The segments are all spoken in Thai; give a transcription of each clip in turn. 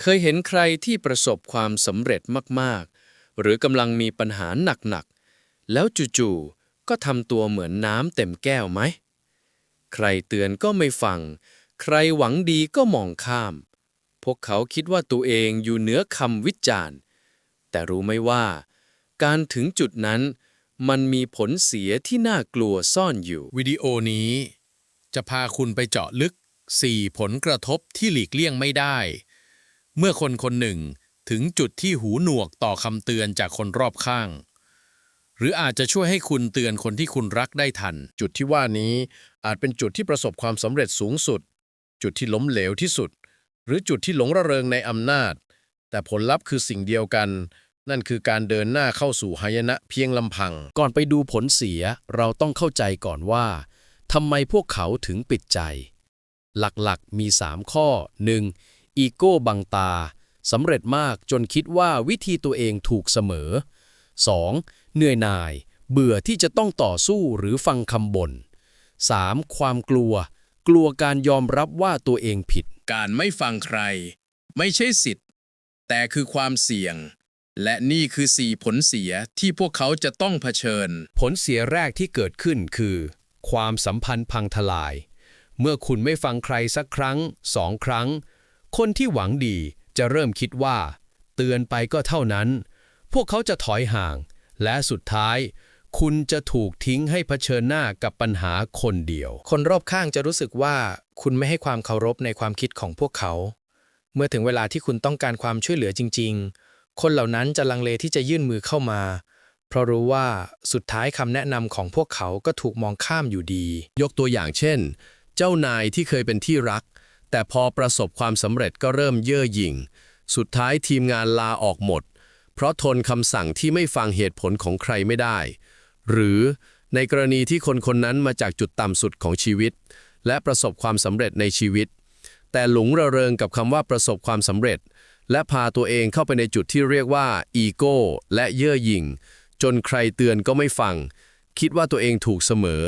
เคยเห็นใครที่ประสบความสำเร็จมากๆ หรือกำลังมีปัญหาหนักๆ แล้วจู่ๆ ก็ทำตัวเหมือนน้ำเต็มแก้วไหม ใครเตือนก็ไม่ฟัง ใครหวังดีก็มองข้าม พวกเขาคิดว่าตัวเองอยู่เหนือคำวิจารณ์ แต่รู้ไหมว่า การถึงจุดนั้น มันมีผลเสียที่น่ากลัวซ่อนอยู่ วิดีโอนี้ จะพาคุณไปเจาะลึก 4 ผลกระทบที่หลีกเลี่ยงไม่ได้ เมื่อคนคนหนึ่งถึงจุดที่หูหนวกต่อคำเตือนจากคนรอบข้าง หรืออาจจะช่วยให้คุณเตือนคนที่คุณรักได้ทัน จุดที่ว่านี้อาจเป็นจุดที่ประสบความสำเร็จสูงสุด จุดที่ล้มเหลวที่สุด หรือจุดที่หลงระเริงในอำนาจ แต่ผลลัพธ์คือสิ่งเดียวกัน นั่นคือการเดินหน้าเข้าสู่หายนะเพียงลำพัง ก่อนไปดูผลเสียเราต้องเข้าใจก่อนว่าทำไมพวกเขาถึงปิดใจ หลักๆมี 3 ข้อ 1. อีโก้บังตาสำเร็จมากจนคิดว่าวิธีตัวเองถูกเสมอ 2. เหนื่อยหน่าย เบื่อที่จะต้องต่อสู้หรือฟังคำบ่น 3. ความกลัว กลัวการยอมรับว่าตัวเองผิด การไม่ฟังใคร ไม่ใช่สิทธิ์ แต่คือความเสี่ยง และนี่คือ4ผลเสียที่พวกเขาจะต้องเผชิญ ผลเสียแรกที่เกิดขึ้นคือ ความสัมพันธ์พังทลาย เมื่อคุณไม่ฟังใครสักครั้งสองครั้ง คนที่หวังดีจะเริ่มคิดว่า เตือนไปก็เท่านั้น พวกเขาจะถอยห่าง และสุดท้าย คุณจะถูกทิ้งให้เผชิญหน้ากับปัญหาคนเดียว คนรอบข้างจะรู้สึกว่าคุณไม่ให้ความเคารพในความคิดของพวกเขา เมื่อถึงเวลาที่คุณต้องการความช่วยเหลือจริง ๆ คนเหล่านั้นจะลังเลที่จะยื่นมือเข้ามา เพราะรู้ว่าสุดท้ายคำแนะนำของพวกเขาก็ถูกมองข้ามอยู่ดี ยกตัวอย่างเช่น เจ้านายที่เคยเป็นที่รัก แต่พอประสบความสำเร็จก็เริ่มเย่อหยิ่ง สุดท้ายทีมงานลาออกหมด เพราะทนคำสั่งที่ไม่ฟังเหตุผลของใครไม่ได้ หรือในกรณีที่คนคนนั้นมาจากจุดต่ำสุดของชีวิต และประสบความสำเร็จในชีวิต แต่หลงระเริงกับคำว่าประสบความสำเร็จ และพาตัวเองเข้าไปในจุดที่เรียกว่าอีโก้และเย่อหยิ่ง จนใครเตือนก็ไม่ฟัง คิดว่าตัวเองถูกเสมอ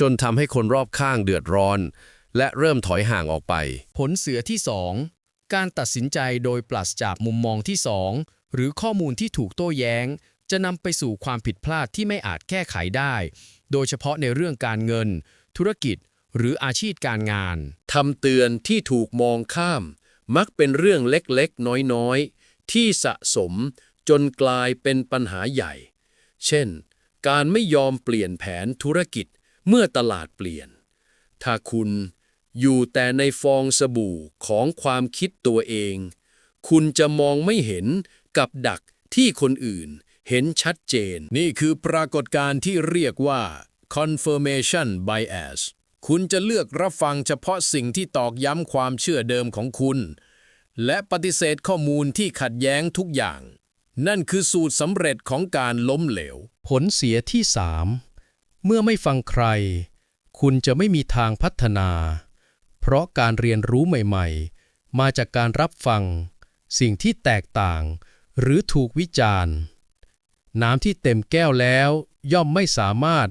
จนทำให้คนรอบข้างเดือดร้อน และเริ่มถอยห่างออกไป ผลเสียที่ 2 การตัดสินใจโดยปราศจากมุมมองที่ 2 หรือข้อมูลที่ถูกโต้แย้ง จะนำไปสู่ความผิดพลาดที่ไม่อาจแก้ไขได้ โดยเฉพาะในเรื่องการเงิน ธุรกิจ หรืออาชีพการงานคำเตือนที่ถูกมองข้าม มักเป็นเรื่องเล็กๆ น้อยๆ ที่สะสมจนกลายเป็นปัญหาใหญ่ เช่น การไม่ยอมเปลี่ยนแผนธุรกิจเมื่อตลาดเปลี่ยน ถ้าคุณ อยู่แต่ในฟองสบู่ของความคิดตัวเอง คุณจะมองไม่เห็นกับดักที่คนอื่นเห็นชัดเจน นี่คือปรากฏการณ์ที่เรียกว่า confirmation bias คุณจะเลือกรับฟังเฉพาะสิ่งที่ตอกย้ำความเชื่อเดิมของคุณ และปฏิเสธข้อมูลที่ขัดแย้งทุกอย่าง นั่นคือสูตรสำเร็จของการล้มเหลว ผลเสียที่3เมื่อไม่ฟังใคร คุณจะไม่มีทางพัฒนา เพราะการเรียนรู้ใหม่ๆ มาจากการรับฟัง สิ่งที่แตกต่าง หรือถูกวิจารณ์ น้ำที่เต็มแก้วแล้ว ย่อมไม่สามารถ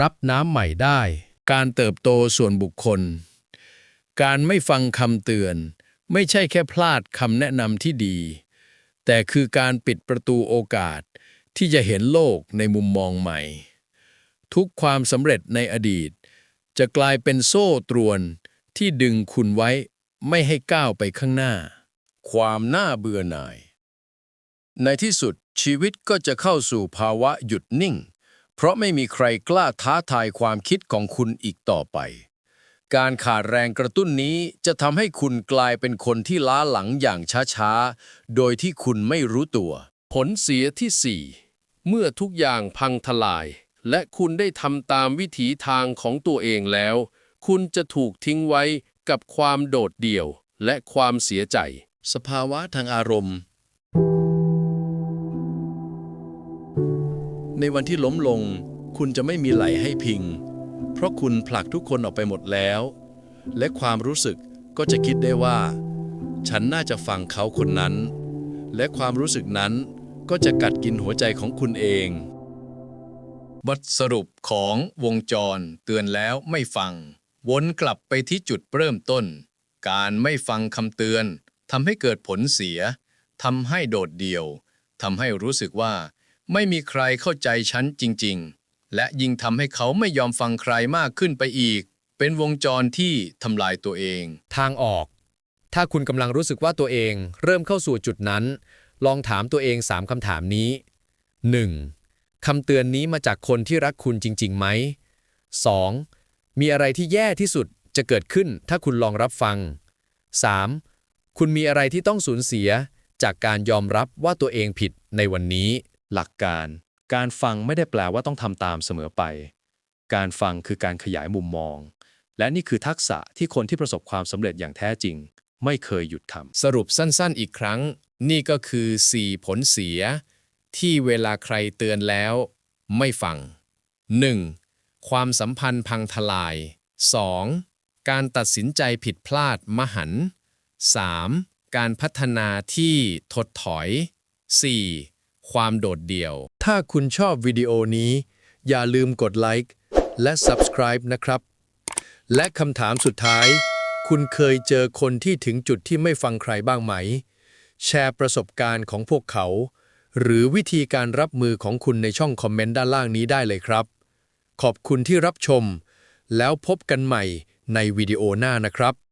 รับน้ำใหม่ได้ การเติบโตส่วนบุคคล การไม่ฟังคำเตือน ไม่ใช่แค่พลาดคำแนะนำที่ดี แต่คือการปิดประตูโอกาสที่จะเห็นโลกในมุมมองใหม่ ทุกความสำเร็จในอดีต จะกลายเป็นโซ่ตรวน ที่ดึงคุณไว้ไม่ให้ก้าวไปข้างหน้า ความน่าเบื่อหน่าย ในที่สุดชีวิตก็จะเข้าสู่ภาวะหยุดนิ่ง เพราะไม่มีใครกล้าท้าทายความคิดของคุณอีกต่อไป การขาดแรงกระตุ้นนี้จะทำให้คุณกลายเป็นคนที่ล้าหลังอย่างช้าๆ โดยที่คุณไม่รู้ตัว ผลเสียที่4เมื่อทุกอย่างพังทลาย และคุณได้ทำตามวิถีทางของตัวเองแล้ว คุณจะถูกทิ้งไว้กับความโดดเดี่ยวและความเสียใจ สภาวะทางอารมณ์ ในวันที่ล้มลง คุณจะไม่มีไหลให้พิง เพราะคุณผลักทุกคนออกไปหมดแล้ว และความรู้สึกก็จะคิดได้ว่า ฉันน่าจะฟังเขาคนนั้น และความรู้สึกนั้นก็จะกัดกินหัวใจของคุณเอง บทสรุปของวงจรเตือนแล้วไม่ฟัง วนกลับไปที่จุดเริ่มต้น การไม่ฟังคำเตือนทำให้เกิดผลเสียทำให้โดดเดี่ยวทำให้รู้สึกว่า ไม่มีใครเข้าใจฉันจริง ๆ และยิ่งทำให้เขาไม่ยอมฟังใครมากขึ้นไปอีก เป็นวงจรที่ทำลายตัวเอง ทางออก ถ้าคุณกำลังรู้สึกว่าตัวเองเริ่มเข้าสู่จุดนั้น ลองถามตัวเอง3คำถามนี้ 1. คำเตือนนี้มาจากคนที่รักคุณจริงๆไหม 2. มีอะไรที่แย่ที่สุดจะเกิดขึ้นถ้าคุณลองรับฟัง 3. คุณมีอะไรที่ต้องสูญเสียจากการยอมรับว่าตัวเองผิดในวันนี้ หลักการ การฟังไม่ได้แปลว่าต้องทำตามเสมอไป การฟังคือการขยายมุมมอง และนี่คือทักษะที่คนที่ประสบความสำเร็จอย่างแท้จริง ไม่เคยหยุดทำสรุปสั้นๆ อีกครั้ง นี่ก็คือ 4 ผลเสีย ที่เวลาใครเตือนแล้ว ไม่ฟัง 1. ความสัมพันธ์พังทลาย 2. การตัดสินใจผิดพลาดมหันต์ 3. การพัฒนาที่ถดถอย 4. ความโดดเดี่ยว ถ้าคุณชอบวิดีโอนี้ อย่าลืมกดไลค์และ Subscribe นะครับ และคำถามสุดท้าย คุณเคยเจอคนที่ถึงจุดที่ไม่ฟังใครบ้างไหม แชร์ประสบการณ์ของพวกเขา หรือวิธีการรับมือของคุณในช่องคอมเมนต์ด้านล่างนี้ได้เลยครับ ขอบคุณที่รับชม แล้วพบกันใหม่ในวิดีโอหน้านะครับ